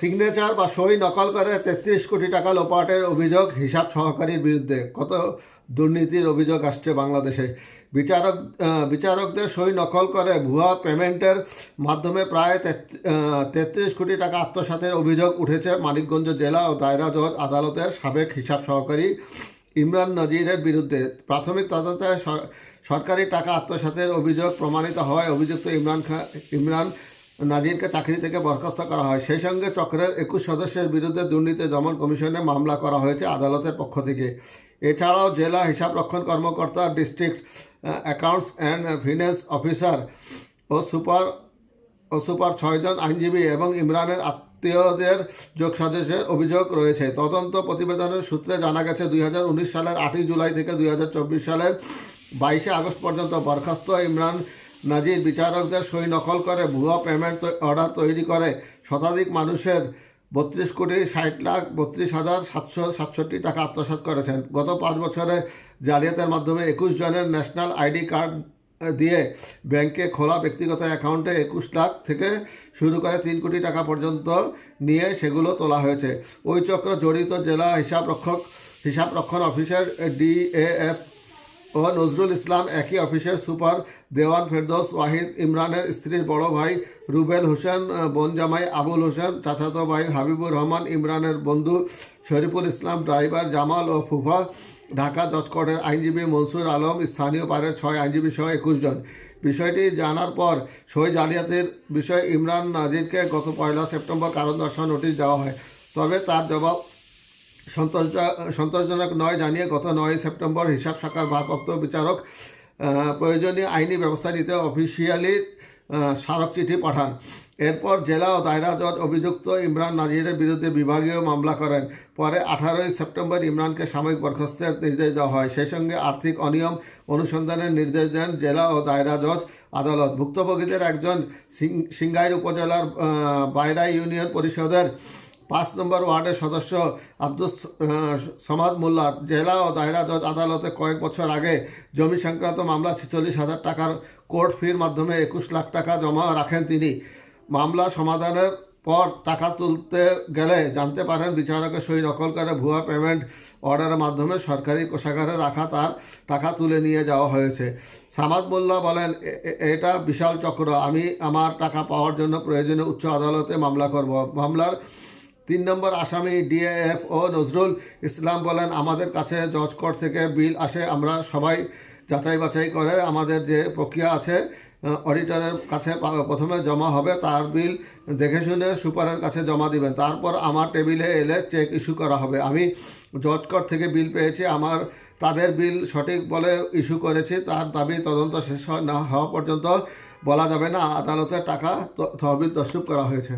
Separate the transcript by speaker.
Speaker 1: Signature বা সই নকল করে তেত্রিশ কোটি টাকা লোপাটের অভিযোগ হিসাব সহকারীর বিরুদ্ধে। কত দুর্নীতির অভিযোগ আসছে বাংলাদেশে? বিচারক বিচারকদের সই নকল করে ভুয়া পেমেন্টের মাধ্যমে প্রায় তেত্রিশ কোটি টাকা আত্মসাতের অভিযোগ উঠেছে মানিকগঞ্জ জেলা ও দায়রা জজ আদালতের সাবেক হিসাব সহকারী ইমরান নজিরের বিরুদ্ধে। প্রাথমিক তদন্তে সরকারি টাকা আত্মসাতের অভিযোগ প্রমাণিত হওয়ায় অভিযুক্ত ইমরান খান ইমরান নাজিরকে চাকরি থেকে বরখাস্ত করা হয়। সেই সঙ্গে চক্রের একুশ সদস্যের বিরুদ্ধে দুর্নীতি দমন কমিশনে মামলা করা হয়েছে আদালতের পক্ষ থেকে। এছাড়াও জেলা হিসাবরক্ষণ কর্মকর্তা, district accounts and finance officer O super ও সুপার ছয়জন আইনজীবী এবং ইমরানের আত্মীয়দের যোগ সদস্যের অভিযোগ রয়েছে। তদন্ত প্রতিবেদনের সূত্রে জানা গেছে, দুই হাজার উনিশ সালের আটই জুলাই থেকে দুই হাজার চব্বিশ সালের বাইশে আগস্ট পর্যন্ত বরখাস্ত ইমরান নাজির বিচারকদের সই নকল করে ভুয়া পেমেন্ট অর্ডার তৈরি করে শতাধিক মানুষের বত্রিশ কোটি ষাট লাখ বত্রিশ হাজার সাতশো সাতষট্টি টাকা আত্মসাৎ করেছেন। গত পাঁচ বছরে জালিয়াতের মাধ্যমে একুশ জনের ন্যাশনাল আইডি কার্ড দিয়ে ব্যাংকে খোলা ব্যক্তিগত অ্যাকাউন্টে একুশ লাখ থেকে শুরু করে তিন কোটি টাকা পর্যন্ত নিয়ে সেগুলো তোলা হয়েছে। ওই চক্র জড়িত জেলা হিসাব রক্ষক হিসাব রক্ষণ অফিসার ডিএএফ ও নজরুল ইসলাম একই অফিসের সুপার দেওয়ান ফেরদৌস, ওয়াহিদ ইমরানের স্ত্রীর বড় ভাই রুবেল হোসেন বোনজামাই আবুল হোসেন, চাচাতো ভাই হাবিবুর রহমান ইমরানের বন্ধু শরীফুল ইসলাম, ড্রাইভার জামাল ও ফুফা, ঢাকা জজ কোর্টের আইনজীবী মনসুর আলম, স্থানীয় পারের ছয় আইনজীবী সহ একুশ জন। বিষয়টি জানার পর সই জালিয়াতির বিষয়ে ইমরান নাজিরকে গত পয়লা সেপ্টেম্বর কারণ দর্শাও নোটিশ দেওয়া হয়। তবে তার জবাব সন্তোষ সন্তোষজনক নয়, জানিয়ে গত নয় সেপ্টেম্বর হিসাব শাখার ভারপ্রাপ্ত বিচারক প্রয়োজনীয় আইনি ব্যবস্থা নিতে অফিসিয়ালি স্মারক চিঠি পাঠান। এরপর জেলা ও দায়রা জজ অভিযুক্ত ইমরান নাজিরের বিরুদ্ধে বিভাগীয় মামলা করেন। পরে আঠারোই সেপ্টেম্বর ইমরানকে সাময়িক বরখাস্তের নির্দেশ দেওয়া হয়। সেই সঙ্গে আর্থিক অনিয়ম অনুসন্ধানের নির্দেশ দেন জেলা ও দায়রা জজ আদালত। ভুক্তভোগীদের একজন সিংগাইর উপজেলার বাইরা ইউনিয়ন পরিষদের পাঁচ নম্বর ওয়ার্ডের সদস্য আব্দুস আহ, সমাদ মোল্লা। জেলা ও দায়রা জজ আদালতে কয়েক বছর আগে জমি সংক্রান্ত মামলা ছেচল্লিশ হাজার টাকার কোর্ট ফির মাধ্যমে একুশ লাখ টাকা জমা রাখেন তিনি। মামলা সমাধানের পর টাকা তুলতে গেলে জানতে পারেন বিচারকের সই নকল করে ভুয়া পেমেন্ট অর্ডারের মাধ্যমে সরকারি কোষাগারে রাখা তার টাকা তুলে নিয়ে যাওয়া হয়েছে। সামাদ মোল্লা বলেন "এ- এ- এটা বিশাল চক্র। আমি আমার টাকা পাওয়ার জন্য প্রয়োজনীয় উচ্চ আদালতে মামলা করব। মামলার তিন নম্বর আসামি ডিএএফ ও নজরুল ইসলাম বলেন, আমাদের কাছে জজ কোর্ট থেকে বিল আসে, আমরা সবাই যাচাই বাছাই করে আমাদের যে প্রক্রিয়া আছে অডিটরের কাছে প্রথমে জমা হবে, তার বিল দেখে শুনে সুপারের কাছে জমা দিবেন। তারপর আমার টেবিলে এলে চেক ইস্যু করা হবে। আমি জজ কোর্ট থেকে বিল পেয়েছি, আমার, তাদের বিল সঠিক বলে ইস্যু করেছি, তার দাবি তদন্ত শেষ না হওয়া পর্যন্ত বলা যাবে না। আদালতের টাকা তহবিল তসরুপ করা হয়েছে।